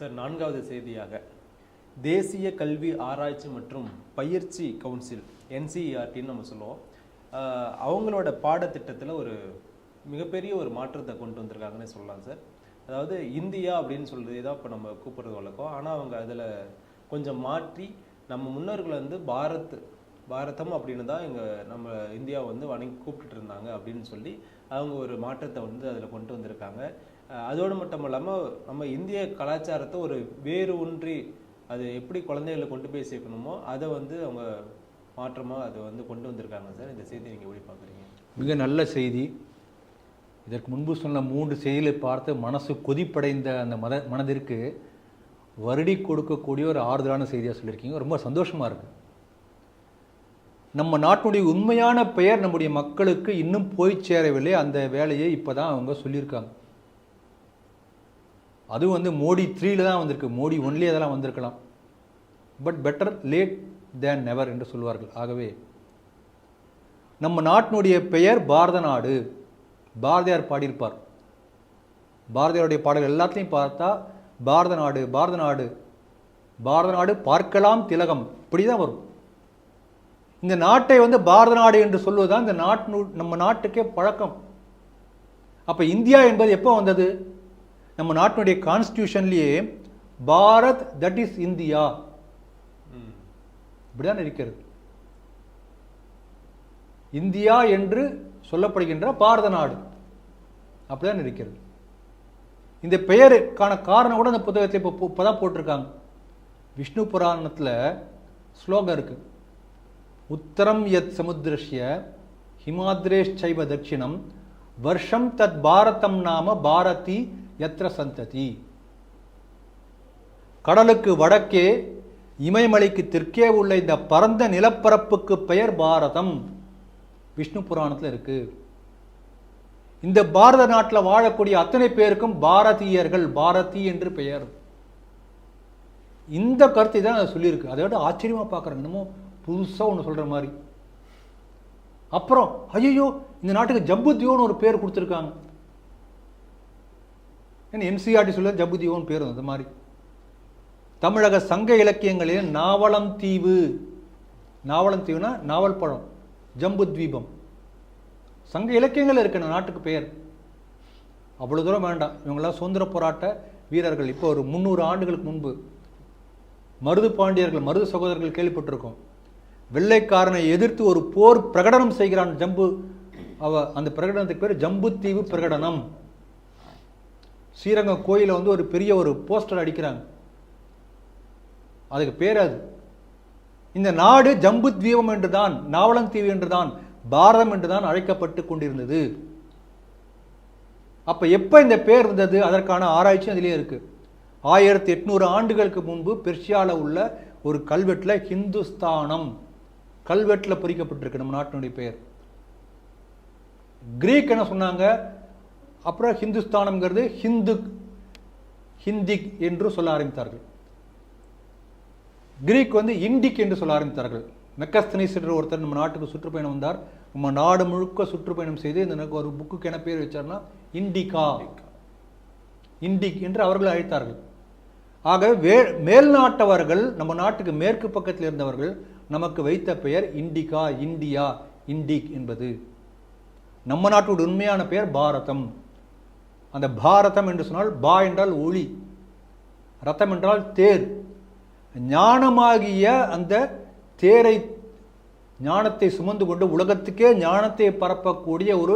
Sir நான்காவது செய்தியாக. தேசிய கல்வி ஆராய்ச்சி மற்றும் பயிற்சி கவுன்சில் என்சிஇஆர்டின்னு நம்ம சொல்லுவோம். அவங்களோட பாடத்திட்டத்தில் ஒரு மிகப்பெரிய ஒரு மாற்றத்தை கொண்டு வந்திருக்காங்கன்னே சொல்லலாம் சார். அதாவது இந்தியா அப்படின்னு சொல்றது தான் இப்போ நம்ம கூப்பிட்றது வழக்கம். ஆனால் அவங்க அதில் கொஞ்சம் மாற்றி நம்ம முன்னோர்கள் வந்து பாரத் பாரதம் அப்படின்னு தான் எங்கள் நம்ம இந்தியா வந்து வணங்கி கூப்பிட்டுட்டு இருந்தாங்க அப்படின்னு சொல்லி அவங்க ஒரு மாற்றத்தை வந்து அதில் கொண்டு வந்திருக்காங்க. அதோடு மட்டும் இல்லாமல் நம்ம இந்திய கலாச்சாரத்தை ஒரு வேறு ஒன்றி அது எப்படி குழந்தைகளை கொண்டு போய் சேர்க்கணுமோ அதை வந்து அவங்க மாற்றமாக அதை வந்து கொண்டு வந்திருக்காங்க சார். இந்த செய்தி நீங்கள் எப்படி பார்க்குறீங்க? மிக நல்ல செய்தி. இதற்கு முன்பு சொன்ன மூன்று செய்திகளை பார்த்து மனசு கொதிப்படைந்த அந்த மத மனதிற்கு வருடி கொடுக்கக்கூடிய ஒரு ஆறுதலான செய்தியாக சொல்லியிருக்கீங்க. ரொம்ப சந்தோஷமாக இருக்குது நம்ம நாட்டினுடைய உண்மையான பெயர் நம்முடைய மக்களுக்கு இன்னும் போய் சேரவில்லை. அந்த வேலையை இப்போ தான் அவங்க சொல்லியிருக்காங்க. அதுவும் வந்து மோடி த்ரீல தான் வந்திருக்கு. மோடி ஒன்லி அதெல்லாம் வந்திருக்கலாம். But better late than never என்று சொல்வார்கள். ஆகவே நம்ம நாட்டினுடைய பெயர் பாரத நாடு. பாரதியார் பாடியிருப்பார். பாரதியாருடைய பாடல்கள் எல்லாத்தையும் பார்த்தா பாரத நாடு பாரத நாடு பாரத நாடு பார்க்கலாம் திலகம். இப்படி தான் வரும். இந்த நாட்டை வந்து பாரத நாடு என்று சொல்வதுதான் இந்த நாட்டு நம்ம நாட்டுக்கே பழக்கம். அப்போ இந்தியா என்பது எப்போ வந்தது? நம்ம நாட்டினுடைய கான்ஸ்டியூஷன்லயே பாரத் தட் இஸ் இந்தியா. இப்படிதான் இருக்கிறது. இந்தியா என்று சொல்லப்படுகின்ற பாரத நாடு. அப்படிதான் இருக்கிறது. இந்த பெயருக்கான காரணம் கூட இந்த புத்தகத்தில் இப்போ இப்போதான் போட்டிருக்காங்க. விஷ்ணு புராணத்தில் ஸ்லோகம் இருக்கு. உத்தரம் யத் சமுத்திரஸ்ய ஹிமாத்ரேஷ்சைவ தட்சிணம் வருஷம் தத் பாரதம் நாம பாரதி எத்திர சந்ததி. கடலுக்கு வடக்கே இமயமலைக்கு தெற்கே உள்ள இந்த பரந்த நிலப்பரப்புக்கு பெயர் பாரதம். விஷ்ணு புராணத்தில் இருக்கு. இந்த பாரத நாட்டில் வாழக்கூடிய அத்தனை பேருக்கும் பாரதியர்கள் பாரதி என்று பெயர். இந்த கருத்தை தான் அதை சொல்லியிருக்கு. அதை விட ஆச்சரியமாக பார்க்குறேன். என்னமோ புதுசாக ஒன்று சொல்கிற மாதிரி. அப்புறம் ஐயோ இந்த நாட்டுக்கு ஜம்புத்தியோன்னு ஒரு பேர் கொடுத்துருக்காங்க. ஏன்னா எம்சிஆர்டி சொல்ல ஜம்புத்யோன்னு பேர் அந்த மாதிரி. தமிழக சங்க இலக்கியங்களில் நாவலம் தீவு. நாவலம் தீவுனா நாவல் பழம் ஜம்பு தீபம் சங்க இலக்கியங்கள் இருக்கு நாட்டுக்கு பெயர். அவ்வளோ தூரம் வேண்டாம். இவங்கெல்லாம் சுதந்திர போராட்ட வீரர்கள். இப்போ ஒரு முந்நூறு ஆண்டுகளுக்கு முன்பு மருது பாண்டியர்கள் மருது சகோதரர்கள் கேள்விப்பட்டிருக்கோம். வெள்ளைக்காரனை எதிர்த்து ஒரு போர் பிரகடனம் செய்கிறான் ஜம்பு அவ அந்த பிரகடனத்துக்கு பேர் ஜம்புத்தீவு பிரகடனம். ஸ்ரீரங்கம் கோயிலில் வந்து ஒரு பெரிய ஒரு போஸ்டர் அடிக்கிறாங்க. அதுக்கு பேர் அது. இந்த நாடு ஜம்பு தீபம் என்றுதான் நாவலந்தீவு என்றுதான் பாரதம் என்றுதான் அழைக்கப்பட்டு கொண்டிருந்தது. அப்ப எப்ப இந்த பேர் இருந்தது அதற்கான ஆராய்ச்சி அதிலே இருக்கு. ஆயிரத்தி எட்நூறு ஆண்டுகளுக்கு முன்பு பெர்ஷியாவில் உள்ள ஒரு கல்வெட்டில் ஹிந்துஸ்தானம் கல்வெட்டில் பொறிக்கப்பட்டிருக்கு நம்ம நாட்டினுடைய பெயர் கிரீக் என்ன சொன்னாங்க? அப்புறம் ஹிந்துஸ்தானம்ங்கிறது ஹிந்து ஹிந்திக் என்று சொல்ல ஆரம்பித்தார்கள். கிரீக் வந்து இண்டிக் என்று சொல்ல ஆரம்பித்தார்கள். மெக்கஸ்தனிஸ் என்ற ஒருத்தர் நம்ம நாட்டுக்கு சுற்றுப்பயணம் வந்தார். நம்ம நாடு முழுக்க சுற்றுப்பயணம் செய்து இந்த எனக்கு ஒரு புக்குக்கு என்ன பேர் வச்சார்னா இண்டிகா. இண்டிக் என்று அவர்கள் அழைத்தார்கள். ஆக வே மேல்நாட்டவர்கள் நம்ம நாட்டுக்கு மேற்கு பக்கத்தில் இருந்தவர்கள் நமக்கு வைத்த பெயர் இண்டிகா இந்தியா இண்டிக் என்பது. நம்ம நாட்டோட உண்மையான பெயர் பாரதம். அந்த பாரதம் என்று சொன்னால் பா என்றால் ஒளி ரத்தம் என்றால் தேர். ஞானமாகிய அந்த தேரை ஞானத்தை சுமந்து கொண்டு உலகத்துக்கே ஞானத்தை பரப்பக்கூடிய ஒரு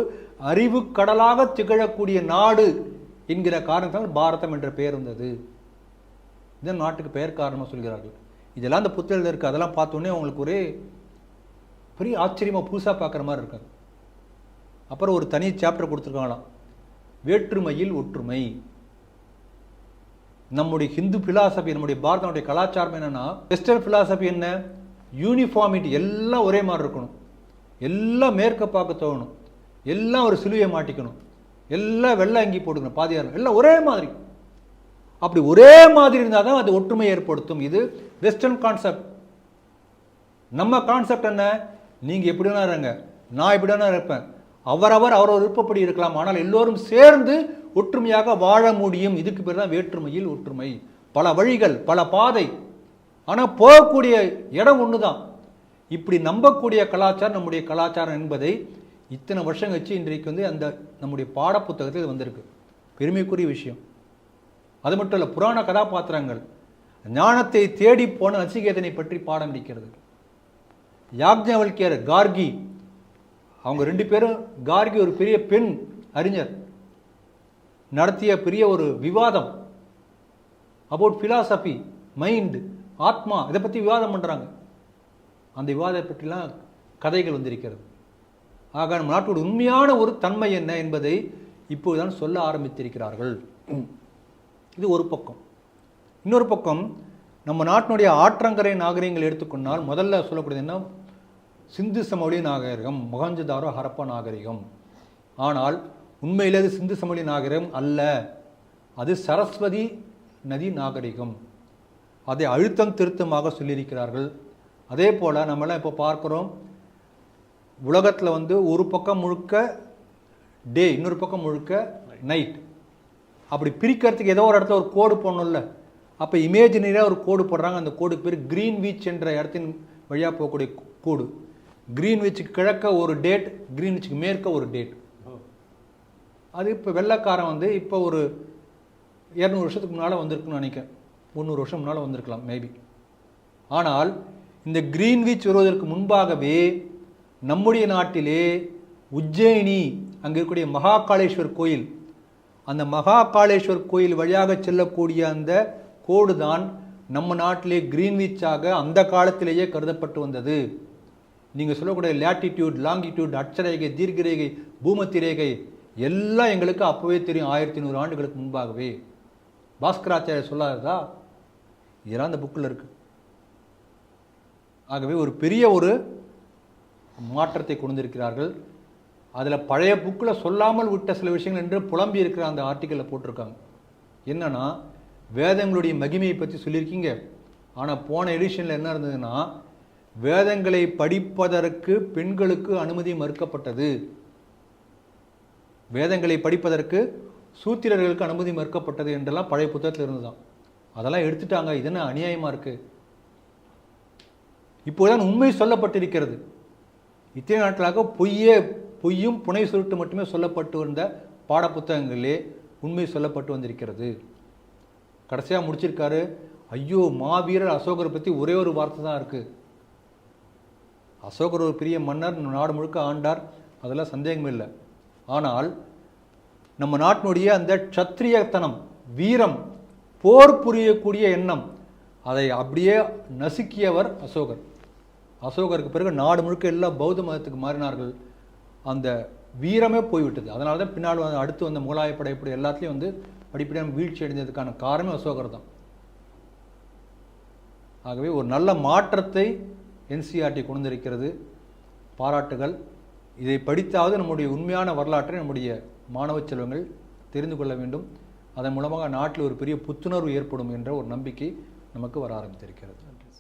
அறிவு கடலாக திகழக்கூடிய நாடு என்கிற காரணத்தால் பாரதம் என்ற பெயர் வந்தது. இதன் நாட்டுக்கு பெயர் காரணமாக சொல்கிறார்கள். இதெல்லாம் அந்த புத்தகத்தில் இருக்குது அதெல்லாம் பார்த்தோன்னே அவங்களுக்கு ஒரே பெரிய ஆச்சரியமாக புதுசாக பார்க்குற மாதிரி இருக்காது. அப்புறம் ஒரு தனி சாப்டர் கொடுத்துருக்காங்களாம். வேற்றுமையில் ஒற்றுமை. நம்முடைய ஹிந்து பிலாசபி நம்முடைய பாரதனுடைய கலாச்சாரம் என்னன்னா வெஸ்டர்ன் பிலாசபி என்ன? யூனிஃபார்மிட்டி எல்லாம் ஒரே மாதிரி இருக்கணும். எல்லாம் மேற்க பார்க்க தோணும். எல்லாம் ஒரு சிலுவையை மாட்டிக்கணும். எல்லாம் வெள்ளை அங்கி போட்டுக்கணும் பாதியார் எல்லாம் ஒரே மாதிரி. அப்படி ஒரே மாதிரி இருந்தால் தான் அது ஒற்றுமை ஏற்படுத்தும். இது வெஸ்டர்ன் கான்செப்ட் நம்ம கான்செப்ட் என்ன? நீங்கள் எப்படி வேணா இருங்க. நான் இப்படி வேணா இருப்பேன். அவரவர் அவரவர் விருப்பப்படி இருக்கலாம். ஆனால் எல்லோரும் சேர்ந்து ஒற்றுமையாக வாழ முடியும். இதுக்கு பேர் தான் வேற்றுமையில் ஒற்றுமை. பல வழிகள் பல பாதை. ஆனால் போகக்கூடிய இடம் ஒன்று தான் இப்படி நம்பக்கூடிய கலாச்சாரம் நம்முடைய கலாச்சாரம் என்பதை இத்தனை வருஷம் கழிச்சு இன்றைக்கு வந்து அந்த நம்முடைய பாடப்புத்தகத்தில் வந்திருக்கு. பெருமைக்குரிய விஷயம். அது மட்டும் இல்லை புராண கதாபாத்திரங்கள். ஞானத்தை தேடி போன நசிகேதனை பற்றி பாடம் இருக்கிறது யாக்ஞவல்கியர் கார்கி அவங்க ரெண்டு பேரும் கார்கி ஒரு பெரிய பெண் அறிஞர். நடத்திய பெரிய ஒரு விவாதம். அபவுட் ஃபிலாசபி மைண்டு ஆத்மா இதை பற்றி விவாதம் பண்ணுறாங்க அந்த விவாதத்தை பற்றிலாம் கதைகள் வந்திருக்கிறது. ஆக நம் நாட்டோட உண்மையான ஒரு தன்மை என்ன என்பதை இப்போதுதான் சொல்ல ஆரம்பித்திருக்கிறார்கள். இது ஒரு பக்கம். இன்னொரு பக்கம் நம்ம நாட்டினுடைய ஆற்றங்கரை நாகரிகங்கள் எடுத்துக்கொண்டால் முதல்ல சொல்லக்கூடியது என்ன? சிந்து சமவெளி நாகரிகம் முகஞ்சதாரோ ஹரப்பா நாகரிகம். ஆனால் உண்மையிலே அது சிந்து சமவெளி நாகரிகம் அல்ல. அது சரஸ்வதி நதி நாகரிகம். அதை அழுத்தம் திருத்தமாக சொல்லியிருக்கிறார்கள். அதே போல் நம்மளாம் இப்போ பார்க்குறோம் உலகத்தில் வந்து ஒரு பக்கம் முழுக்க டே இன்னொரு பக்கம் முழுக்க நைட் அப்படி பிரிக்கிறதுக்கு ஏதோ ஒரு இடத்துல ஒரு கோடு போடணும்ல. அப்போ இமேஜினரியாக ஒரு கோடு போடுறாங்க. அந்த கோடுக்கு பேர் க்ரீன் வீச் என்ற இடத்தின் வழியாக போகக்கூடிய கோடு. கிரீன் வீச்சுக்கு கிழக்க ஒரு டேட் கிரீன் வீச்சுக்கு மேற்க ஒரு டேட் அது இப்போ வெள்ளைக்காரன் வந்து இப்போ ஒரு இரநூறு வருஷத்துக்கு முன்னால் வந்திருக்குன்னு நினைக்கிறேன். முந்நூறு வருஷம் முன்னால் வந்திருக்கலாம் மேபி ஆனால் இந்த கிரீன்விச் வருவதற்கு முன்பாகவே நம்முடைய நாட்டிலே உஜ்ஜயினி அங்கே இருக்கக்கூடிய மகாகாளேஸ்வர் கோயில் அந்த மகாகாளேஸ்வர் கோயில் வழியாக செல்லக்கூடிய அந்த கோடு தான் நம்ம நாட்டிலே கிரீன்விச்சாக அந்த காலத்திலேயே கருதப்பட்டு வந்தது. நீங்கள் சொல்லக்கூடிய லேட்டிடியூட் லாங்கிடியூட் அட்சரேகை தீர்க்கரேகை பூமத்தி ரேகை எல்லாம் எங்களுக்கு அப்போவே தெரியும் ஆயிரத்தி நூறு ஆண்டுகளுக்கு முன்பாகவே. பாஸ்கராச்சாரியர் சொல்லாததா? இதெல்லாம் அந்த புக்கில் இருக்குது ஆகவே ஒரு பெரிய ஒரு மாற்றத்தை கொண்டிருக்கிறார்கள். அதில் பழைய புக்கில் சொல்லாமல் விட்ட சில விஷயங்கள் என்று புலம்பி இருக்கிற அந்த ஆர்டிக்கலில் போட்டிருக்காங்க. என்னென்னா வேதங்களுடைய மகிமையை பற்றி சொல்லியிருக்கீங்க. ஆனால் போன எடிஷனில் என்ன இருந்ததுன்னா வேதங்களை படிப்பதற்கு பெண்களுக்கு அனுமதி மறுக்கப்பட்டது. வேதங்களை படிப்பதற்கு சூத்திரர்களுக்கு அனுமதி மறுக்கப்பட்டது என்றெல்லாம் பழைய புத்தகத்தில் இருந்துதான். அதெல்லாம் எடுத்துட்டாங்க. இது என்ன அநியாயமாக இருக்குது இப்போதான் உண்மை சொல்லப்பட்டிருக்கிறது. இத்தனை நாட்களாக பொய்யே பொய்யும் புனை சுருட்டு மட்டுமே சொல்லப்பட்டு வந்த பாடப்புத்தகங்களிலே உண்மை சொல்லப்பட்டு வந்திருக்கிறது. கடைசியாக முடிச்சிருக்காரு. ஐயோ மாவீரர் அசோகரை பற்றி ஒரே ஒரு வார்த்தை தான் இருக்குது அசோகர் ஒரு பெரிய மன்னர் நாடு முழுக்க ஆண்டார். அதெல்லாம் சந்தேகம் இல்லை. ஆனால் நம்ம நாட்டினுடைய அந்த சத்திரியத்தனம் வீரம் போர் புரியக்கூடிய எண்ணம் அதை அப்படியே நசுக்கியவர் அசோகர். அசோகருக்கு பிறகு நாடு முழுக்க எல்லா பௌத்த மதத்துக்கு மாறினார்கள். அந்த வீரமே போய்விட்டது. அதனால தான் பின்னால் வந்து அடுத்து வந்த முகலாய இப்படி எல்லாத்துலேயும் வந்து படிப்படியாக வீழ்ச்சி அடைந்ததுக்கான காரணமே அசோகர் தான் ஆகவே ஒரு நல்ல மாற்றத்தை என்சிஆர்டி கொண்டிருக்கிறது. பாராட்டுகள். இதை படித்தாவது நம்முடைய உண்மையான வரலாற்றை நம்முடைய மாணவ செல்வங்கள் தெரிந்து கொள்ள வேண்டும். அதன் மூலமாக நாட்டில் ஒரு பெரிய புத்துணர்வு ஏற்படும் என்ற ஒரு நம்பிக்கை நமக்கு வர ஆரம்பித்திருக்கிறது. நன்றி.